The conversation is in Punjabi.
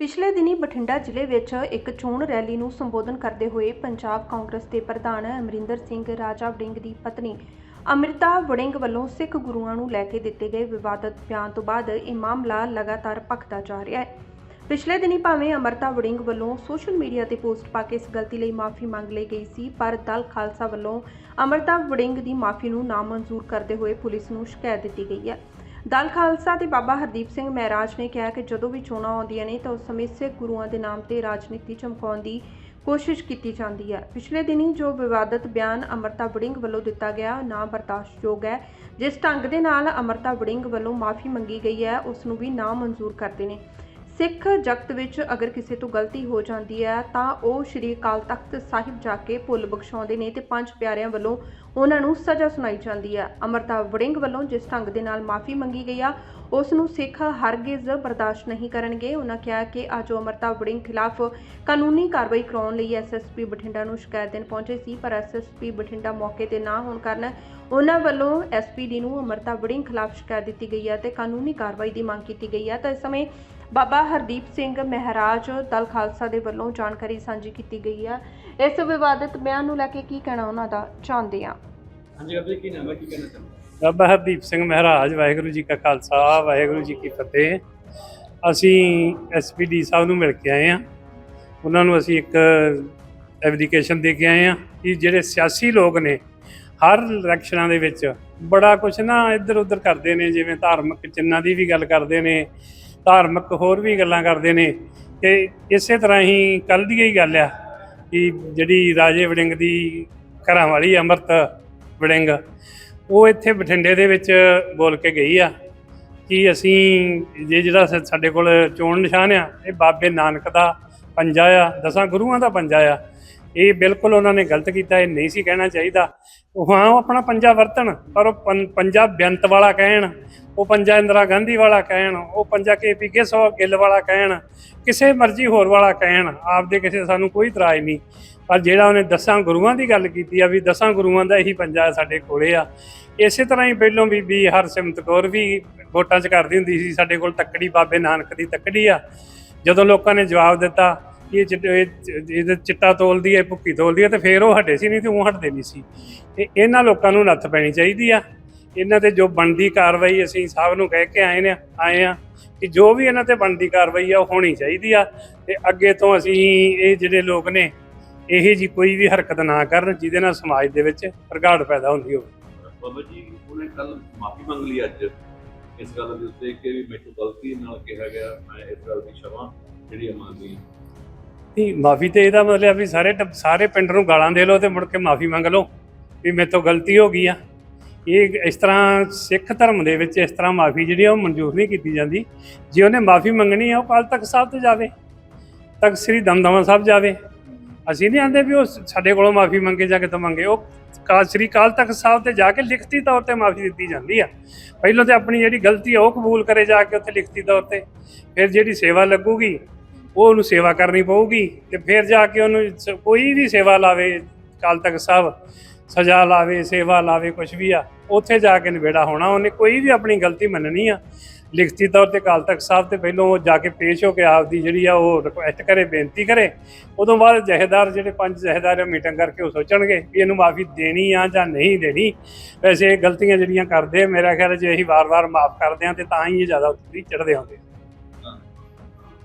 ਪਿਛਲੇ ਦਿਨੀ ਬਠਿੰਡਾ ਜ਼ਿਲ੍ਹੇ ਵਿੱਚ ਇੱਕ ਚੋਣ ਰੈਲੀ ਨੂੰ ਸੰਬੋਧਨ ਕਰਦੇ ਹੋਏ ਪੰਜਾਬ ਕਾਂਗਰਸ ਦੇ ਪ੍ਰਧਾਨ ਅਮਰਿੰਦਰ ਸਿੰਘ ਰਾਜਾ ਵੜਿੰਗ ਦੀ ਪਤਨੀ ਅੰਮ੍ਰਿਤਾ ਵੜਿੰਗ ਵੱਲੋਂ ਸਿੱਖ ਗੁਰੂਆਂ ਨੂੰ ਲੈ ਕੇ ਦਿੱਤੇ ਗਏ ਵਿਵਾਦਤ ਬਿਆਨ ਤੋਂ ਬਾਅਦ ਇਹ ਮਾਮਲਾ ਲਗਾਤਾਰ ਭਖਦਾ ਜਾ ਰਿਹਾ ਹੈ। ਪਿਛਲੇ ਦਿਨੀ ਭਾਵੇਂ ਅਮਰਤਾ ਵੜਿੰਗ ਵੱਲੋਂ ਸੋਸ਼ਲ ਮੀਡੀਆ ਤੇ ਪੋਸਟ ਪਾ ਕੇ ਇਸ ਗਲਤੀ ਲਈ ਮਾਫੀ ਮੰਗ ਲਈ ਗਈ ਸੀ, ਪਰ ਦਲ ਖਾਲਸਾ ਵੱਲੋਂ ਅਮਰਤਾ ਵੜਿੰਗ ਦੀ ਮਾਫੀ ਨੂੰ ਨਾਮਨਜ਼ੂਰ ਕਰਦੇ ਹੋਏ ਪੁਲਿਸ ਨੂੰ ਸ਼ਿਕਾਇਤ ਦਿੱਤੀ ਗਈ ਹੈ। ਦਲ ਖਾਲਸਾ ਤੇ ਬਾਬਾ ਹਰਦੀਪ ਸਿੰਘ ਮਹਿਰਾਜ ਨੇ ਕਿਹਾ ਕਿ ਜਦੋਂ ਵੀ ਚੋਣਾਂ ਆਉਂਦੀਆਂ ਨੇ ਤਾਂ ਉਸ ਸਮੇਂ ਸਿੱਖ ਗੁਰੂਆਂ ਦੇ ਨਾਮ ਤੇ ਰਾਜਨੀਤੀ ਚਮਕਾਉਣ ਦੀ ਕੋਸ਼ਿਸ਼ ਕੀਤੀ ਜਾਂਦੀ ਹੈ। ਪਿਛਲੇ ਦਿਨੀ ਜੋ ਵਿਵਾਦਤ ਬਿਆਨ ਅਮਰਤਾ ਵੜਿੰਗ ਵੱਲੋਂ ਦਿੱਤਾ ਗਿਆ ਉਹ ਨਾ ਬਰਦਾਸ਼ਤਯੋਗ ਹੈ। ਜਿਸ ਢੰਗ ਦੇ ਨਾਲ ਅਮਰਤਾ ਵੜਿੰਗ ਵੱਲੋਂ ਮਾਫੀ ਮੰਗੀ ਗਈ ਹੈ, ਉਸ ਨੂੰ ਵੀ ਨਾ ਮਨਜ਼ੂਰ ਕਰਦੇ ਨੇ। ਸਿੱਖ ਜਗਤ ਵਿੱਚ ਅਗਰ ਕਿਸੇ ਤੋਂ ਗਲਤੀ ਹੋ ਜਾਂਦੀ ਹੈ, ਤਾਂ ਉਹ ਸ਼੍ਰੀ ਅਕਾਲ ਤਖਤ ਸਾਹਿਬ ਜਾ ਕੇ ਭੁੱਲ ਬਖਸ਼ਾਉਂਦੇ ਨੇ ਤੇ ਪੰਜ ਪਿਆਰਿਆਂ ਵੱਲੋਂ ਉਹਨਾਂ ਨੂੰ ਸਜ਼ਾ ਸੁਣਾਈ ਜਾਂਦੀ ਹੈ। ਅਮਰਤਾ ਵੜਿੰਗ ਵੱਲੋਂ ਜਿਸ ਢੰਗ ਦੇ ਨਾਲ ਮਾਫੀ ਮੰਗੀ ਗਈ ਆ, ਉਸ ਨੂੰ ਸਿੱਖ ਹਰਗਿਜ਼ ਬਰਦਾਸ਼ਤ ਨਹੀਂ ਕਰਨਗੇ। ਉਹਨਾਂ ਕਿਹਾ ਕਿ ਅੱਜ ਉਹ ਅਮਰਤਾ ਵੜਿੰਗ ਖਿਲਾਫ ਕਾਨੂੰਨੀ ਕਾਰਵਾਈ ਕਰਾਉਣ ਲਈ ਐਸਐਸਪੀ ਬਠਿੰਡਾ ਨੂੰ ਸ਼ਿਕਾਇਤ ਦੇਣ ਪਹੁੰਚੇ ਸੀ, ਪਰ ਐਸਐਸਪੀ ਬਠਿੰਡਾ ਮੌਕੇ ਤੇ ਨਾ ਹੋਣ ਕਾਰਨ ਉਹਨਾਂ ਵੱਲੋਂ ਐਸਪੀਡੀ ਨੂੰ ਅਮਰਤਾ ਵੜਿੰਗ ਖਿਲਾਫ ਸ਼ਿਕਾਇਤ ਦਿੱਤੀ ਗਈ ਹੈ ਤੇ ਕਾਨੂੰਨੀ ਕਾਰਵਾਈ ਦੀ ਮੰਗ ਕੀਤੀ ਗਈ ਹੈ। ਤਾਂ ਇਸ ਸਮੇਂ ਬਾਬਾ ਹਰਦੀਪ ਸਿੰਘ ਮਹਿਰਾਜ ਦਲ ਖਾਲਸਾ ਦੇ ਵੱਲੋਂ ਜਾਣਕਾਰੀ ਸਾਂਝੀ ਕੀਤੀ ਗਈ ਹੈ। ਇਸ ਵਿਵਾਦਿਤ ਬਿਆਨ ਨੂੰ ਲੈ ਕੇ ਕੀ ਕਹਿਣਾ ਉਹਨਾਂ ਦਾ ਚਾਹੁੰਦੇ ਹਾਂ। ਹਾਂਜੀ ਬਾਬਾ ਜੀ ਕੀ ਨਾਮ ਹੈ ਕੀ ਕਹਿਣਾ ਚਾਹੁੰਦੇ ਬਾਬਾ ਹਰਦੀਪ ਸਿੰਘ ਮਹਾਰਾਜ ਵਾਹਿਗੁਰੂ ਜੀ ਕਾ ਖਾਲਸਾ ਵਾਹਿਗੁਰੂ ਜੀ ਕੀ ਫਤਿਹ। ਅਸੀਂ ਐਸਪੀਡੀ ਸਾਹਿਬ ਨੂੰ ਮਿਲ ਕੇ ਆਏ ਆ ਉਹਨਾਂ ਨੂੰ ਅਸੀਂ ਇੱਕ ਐਪਲੀਕੇਸ਼ਨ ਦੇ ਕੇ ਆਏ ਆ ਕਿ ਜਿਹੜੇ ਸਿਆਸੀ ਲੋਕ ਨੇ ਹਰ ਇਲੈਕਸ਼ਨਾਂ ਦੇ ਵਿੱਚ ਬੜਾ ਕੁਝ ਨਾ ਇੱਧਰ ਉੱਧਰ ਕਰਦੇ ਨੇ ਜਿਵੇਂ ਧਾਰਮਿਕ ਚਿੰਨ੍ਹਾਂ ਦੀ ਵੀ ਗੱਲ ਕਰਦੇ ਨੇ। ਧਾਰਮਿਕ ਹੋਰ ਵੀ ਗੱਲਾਂ ਕਰਦੇ ਨੇ ਤੇ ਇਸੇ ਤਰ੍ਹਾਂ ਹੀ ਕੱਲ ਦੀ ਹੀ ਗੱਲ ਆ ਕਿ ਜਿਹੜੀ ਰਾਜੇ ਵੜਿੰਗ ਦੀ ਘਰਾਂ ਵਾਲੀ ਅੰਮ੍ਰਿਤ ਵੜਿੰਗ, ਉਹ ਇੱਥੇ ਬਠਿੰਡੇ ਦੇ ਵਿੱਚ ਬੋਲ ਕੇ ਗਈ ਆ ਕਿ ਅਸੀਂ ਜੇ ਜਿਹੜਾ ਸਾਡੇ ਕੋਲ ਚੋਣ ਨਿਸ਼ਾਨ ਆ, ਇਹ ਬਾਬੇ ਨਾਨਕ ਦਾ ਪੰਜਾ ਆ, ਦਸਾਂ ਗੁਰੂਆਂ ਦਾ ਪੰਜਾ ਆ ਇਹ ਬਿਲਕੁਲ ਉਹਨਾਂ ਨੇ ਗਲਤ ਕੀਤਾ, ਇਹ ਨਹੀਂ ਸੀ ਕਹਿਣਾ ਚਾਹੀਦਾ। ਉਹ ਹਾਂ, ਉਹ ਆਪਣਾ ਪੰਜਾ ਵਰਤਣ, ਪਰ ਉਹ ਪੰ- ਪੰਜਾ ਬੇਅੰਤ ਵਾਲਾ ਕਹਿਣ, ਉਹ ਪੰਜਾ ਇੰਦਰਾ ਗਾਂਧੀ ਵਾਲਾ ਕਹਿਣ, ਉਹ ਪੰਜਾ ਕੇਪੀ ਕੇ ਸੌ ਗਿੱਲ ਵਾਲਾ ਕਹਿਣ, ਕਿਸੇ ਮਰਜ਼ੀ ਹੋਰ ਵਾਲਾ ਕਹਿਣ, ਆਪਦੇ ਕਿਸੇ ਸਾਨੂੰ ਕੋਈ ਇਤਰਾਜ਼ ਨਹੀਂ। ਪਰ ਜਿਹੜਾ ਉਹਨੇ ਦਸਾਂ ਗੁਰੂਆਂ ਦੀ ਗੱਲ ਕੀਤੀ ਆ, ਵੀ ਦਸਾਂ ਗੁਰੂਆਂ ਦਾ ਇਹੀ ਪੰਜਾ ਸਾਡੇ ਕੋਲੇ ਆ। ਇਸੇ ਤਰ੍ਹਾਂ ਹੀ ਪਹਿਲੋਂ ਬੀਬੀ ਹਰਸਿਮਤ ਕੌਰ ਵੀ ਵੋਟਾਂ 'ਚ ਕਰਦੀ ਹੁੰਦੀ ਸੀ, ਸਾਡੇ ਕੋਲ ਤੱਕੜੀ ਬਾਬੇ ਨਾਨਕ ਦੀ ਤੱਕੜੀ ਆ। ਜਦੋਂ ਲੋਕਾਂ ਨੇ ਜਵਾਬ ਦਿੱਤਾ ਇਹ ਚਿੱਟ- ਇਹਦੇ ਚਿੱਟਾ ਤੋਲਦੀ ਹੈ ਭੁੱਕੀ ਤੋਲਦੀ ਹੈ ਤੇ ਫੇਰ ਉਹ ਹਟੇ ਸੀ ਨਹੀਂ ਤੇ ਉਹ ਹਟਦੇ ਨਹੀਂ ਸੀ। ਤੇ ਇਹਨਾਂ ਲੋਕਾਂ ਨੂੰ ਨੱਥ ਪੈਣੀ ਚਾਹੀਦੀ ਆ। ਇਹਨਾਂ ਤੇ ਜੋ ਬਣਦੀ ਕਾਰਵਾਈ ਅਸੀਂ ਸਾਹਿਬ ਨੂੰ ਕਹਿ ਕੇ ਆਏ ਨੇ ਆਏ ਆ ਕਿ ਜੋ ਵੀ ਇਹਨਾਂ ਤੇ ਬਣਦੀ ਕਾਰਵਾਈ ਆ, ਉਹ ਹੋਣੀ ਚਾਹੀਦੀ ਆ ਤੇ ਅੱਗੇ ਤੋਂ ਅਸੀਂ ਇਹ ਜਿਹੜੇ ਲੋਕ ਨੇ, ਇਹ ਜੀ ਕੋਈ ਵੀ ਹਰਕਤ ਨਾ ਕਰਨ ਜਿਹਦੇ ਨਾਲ ਸਮਾਜ ਦੇ ਵਿੱਚ ਪ੍ਰਗਾੜ ਪੈਦਾ ਹੁੰਦੀ ਹੋਵੇ। ਬਾਬਾ ਜੀ, ਉਹਨੇ ਕੱਲ ਮਾਫੀ ਮੰਗ ਲਈ ਅੱਜ। ਇਸ ਗੱਲ ਦੇ ਉੱਤੇ ਕਿ ਵੀ ਮੈਨੂੰ ਗਲਤੀ ਨਾਲ ਕਿਹਾ ਗਿਆ, ਮੈਂ ਇਸ ਗੱਲ ਦੀ ਸ਼ਮਾ ਜਿਹੜੀ ਮੰਗਦੀ ਨਹੀਂ ਮਾਫੀ ਤੇ ਇਹਦਾ ਮਤਲਬ ਵੀ ਸਾਰੇ ਟੱਬ- ਸਾਰੇ ਪਿੰਡ ਨੂੰ ਗਾਲਾਂ ਦੇ ਲਓ ਤੇ ਮੁੜ ਕੇ ਮਾਫੀ ਮੰਗ ਲਓ ਵੀ ਮੇਰੇ ਤੋਂ ਗਲਤੀ ਹੋ ਗਈ ਆ। ਇਹ ਇਸ ਤਰ੍ਹਾਂ ਸਿੱਖ ਧਰਮ ਦੇ ਵਿੱਚ ਇਸ ਤਰ੍ਹਾਂ ਮਾਫੀ ਜਿਹੜੀ ਆ ਉਹ ਮਨਜ਼ੂਰ ਨਹੀਂ ਕੀਤੀ ਜਾਂਦੀ। ਜੇ ਉਹਨੇ ਮਾਫੀ ਮੰਗਣੀ ਆ, ਉਹ ਕੱਲ ਤਖ਼ਤ ਸਾਹਿਬ ਤੇ ਜਾਵੇ, ਤਖ਼ਤ ਸ੍ਰੀ ਦਮਦਮਾ ਸਾਹਿਬ ਜਾਵੇ। ਅਸੀਂ ਨਹੀਂ ਆਂਦੇ ਵੀ ਉਹ ਸਾਡੇ ਕੋਲੋਂ ਮਾਫੀ ਮੰਗੇ ਜਾਂ ਕਿਤੋਂ ਮੰਗੇ। ਉਹ ਕਾਲ ਸ੍ਰੀ ਅਕਾਲ ਤਖ਼ਤ ਸਾਹਿਬ ਤੇ ਜਾ ਕੇ ਲਿਖਤੀ ਤੌਰ ਤੇ ਮਾਫੀ ਦਿੱਤੀ ਜਾਂਦੀ ਆ। ਪਹਿਲਾਂ ਤੇ ਆਪਣੀ ਜਿਹੜੀ ਗਲਤੀ ਆ, ਉਹ ਕਬੂਲ ਕਰੇ ਜਾ ਕੇ ਉੱਥੇ ਲਿਖਤੀ ਤੌਰ ਤੇ। ਫਿਰ ਜਿਹੜੀ ਸੇਵਾ ਲੱਗੂਗੀ ਉਹ ਉਹਨੂੰ ਸੇਵਾ ਕਰਨੀ ਪਊਗੀ ਤੇ ਫਿਰ ਜਾ ਕੇ ਉਹਨੂੰ ਸ- ਕੋਈ ਵੀ ਸੇਵਾ ਲਾਵੇ ਕਾਲ ਤੱਕ ਸਾਹਿਬ, ਸਜ਼ਾ ਲਾਵੇ, ਸੇਵਾ ਲਾਵੇ ਕੁਝ ਵੀ ਆ, ਉੱਥੇ ਜਾ ਕੇ ਨਿਬੇੜਾ ਹੋਣਾ, ਉਹਨੇ ਕੋਈ ਵੀ ਆਪਣੀ ਗਲਤੀ ਮੰਨਣੀ ਆ। ਲਿਖਤੀ ਤੌਰ ਤੇ ਕਾਲ ਤੱਕ ਸਾਹਿਬ ਤੇ ਪਹਿਲੋਂ ਉਹ ਜਾ ਕੇ ਪੇਸ਼ ਹੋ ਕੇ ਆਪਦੀ ਜਿਹੜੀ ਆ ਉਹ ਰਿਕੁਐਸਟ ਕਰੇ, ਬੇਨਤੀ ਕਰੇ। ਉਦੋਂ ਬਾਅਦ ਜਹੇਦਾਰ ਜਿਹੜੇ ਪੰਜ ਜਹੇਦਾਰ ਮੀਟਿੰਗ ਕਰਕੇ ਉਹ ਸੋਚਣਗੇ ਵੀ ਇਹਨੂੰ ਮਾਫੀ ਦੇਣੀ ਆ ਜਾਂ ਨਹੀਂ ਦੇਣੀ। ਵੈਸੇ ਇਹ ਗਲਤੀਆਂ ਜਿਹੜੀਆਂ ਕਰਦੇ ਮੇਰਾ ਖਿਆਲ ਜੇ ਅਸੀਂ ਵਾਰ-ਵਾਰ ਮਾਫ ਕਰਦੇ ਆ ਤੇ ਤਾਂ ਹੀ ਇਹ ਜ਼ਿਆਦਾ ਉੱਤੇ ਚੜ੍ਹਦੇ ਆਉਂਦੇ